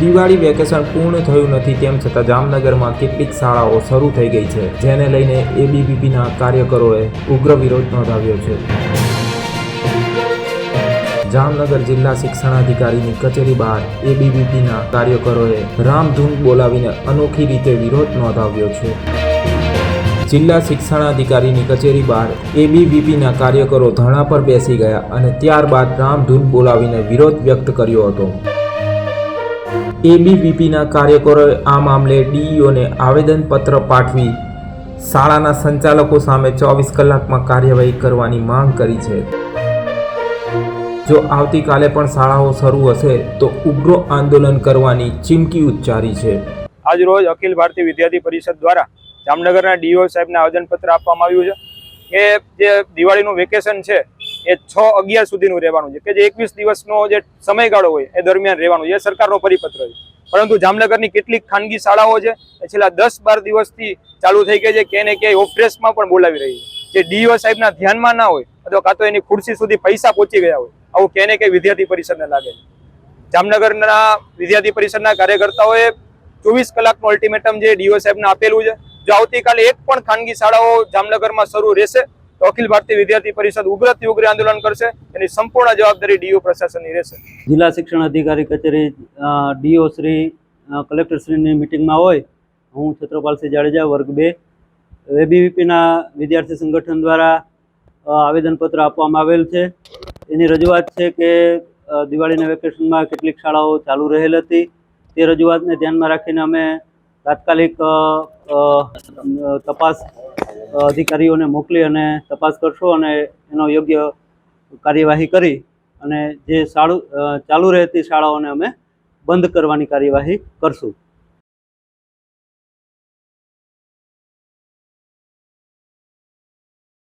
Diwali vacation પૂર્ણ થયું નથી તેમ છતાં જામનગરમાં કેટલીક શાળાઓ શરૂ થઈ ગઈ છે, જેને લઈને એબીવીપીના કાર્યકરોએ ઉગ્ર વિરોધ નોંધાવ્યો છે. જામનગર જિલ્લા શિક્ષણાધિકારીની કચેરી બહાર એબીવીપીના કાર્યકરોએ રામધૂન બોલાવીને અનોખી રીતે વિરોધ નોંધાવ્યો છે. જિલ્લા શિક્ષણાધિકારીની કચેરી બહાર એબીવીપીના કાર્યકરો ધરણા પર બેસી ગયા અને ત્યારબાદ રામધૂન બોલાવીને વિરોધ વ્યક્ત કર્યો હતો. એબીવીપીના કાર્યકરોએ આ મામલે ડીઈઓને આવેદનપત્ર પાઠવી શાળાના સંચાલકો સામે ચોવીસ કલાકમાં કાર્યવાહી કરવાની માંગ કરી છે. જો આવતીકાલે પણ શાળાઓ શરૂ હશે, તો ઉગ્ર આંદોલન કરવાની ચીમકી ઉચ્ચારી છે. આજ રોજ અખિલ ભારતીય વિદ્યાર્થી પરિષદ દ્વારા જામનગરના ડીઓ સાહેબને આવેદનપત્ર આપવામાં આવ્યું છે. કે જે દિવાળીનું વેકેશન છે એ છ અગિયાર સુધીનું રહેવાનું છે. કે જે એકવીસ દિવસનો જે સમયગાળો હોય એ દરમિયાન રહેવાનું છે. એ સરકારનો પરિપત્ર છે. પરંતુ જામનગરની કેટલીક ખાનગી શાળાઓ છે, એ છેલ્લા દસ બાર દિવસથી ચાલુ થઈ ગઈ છે. કે ને ક્યાંય ઓફ્રેસમાં પણ બોલાવી રહી છે. જે ડીઓ સાહેબના ધ્યાનમાં ના હોય અથવા કાં તો એની ખુરશી સુધી પૈસા પહોંચી ગયા હોય, આવું કેને ને વિદ્યાર્થી પરિષદને લાગે જામનગરના વિદ્યાર્થી પરિષદના કાર્યકર્તાઓએ ચોવીસ કલાકનું અલ્ટિમેટમ જે ડીઓ સાહેબને આપેલું છે. જો આવતીકાલે એક પણ ખાનગી શાળાઓ જામનગરમાં શરૂ રહેશે તો અખિલ ભારતીય વિદ્યાર્થી પરિષદ ઉગ્રથી ઉગ્ર આંદોલન કરશે. એની સંપૂર્ણ જવાબદારી ડીઓ પ્રશાસનની રહેશે. જિલ્લા શિક્ષણ અધિકારી કચેરી ડીઓ શ્રી કલેક્ટર શ્રીની મિટિંગમાં હોય, હું છત્રપાલસિંહ જાડેજા, વર્ગ બે, એબીવીપીના વિદ્યાર્થી સંગઠન દ્વારા આવેદનપત્ર આપવામાં આવેલ છે. એની રજૂઆત છે કે દિવાળીના વેકેશનમાં કેટલીક શાળાઓ ચાલુ રહેલ હતી. તે રજૂઆતને ધ્યાનમાં રાખીને અમે તાત્કાલિક તપાસ અધિકારીઓને મોકલી અને તપાસ કરશો અને એનો યોગ્ય કાર્યવાહી કરી અને જે શાળુ ચાલુ રહેતી શાળાઓને અમે બંધ કરવાની કાર્યવાહી કરશું.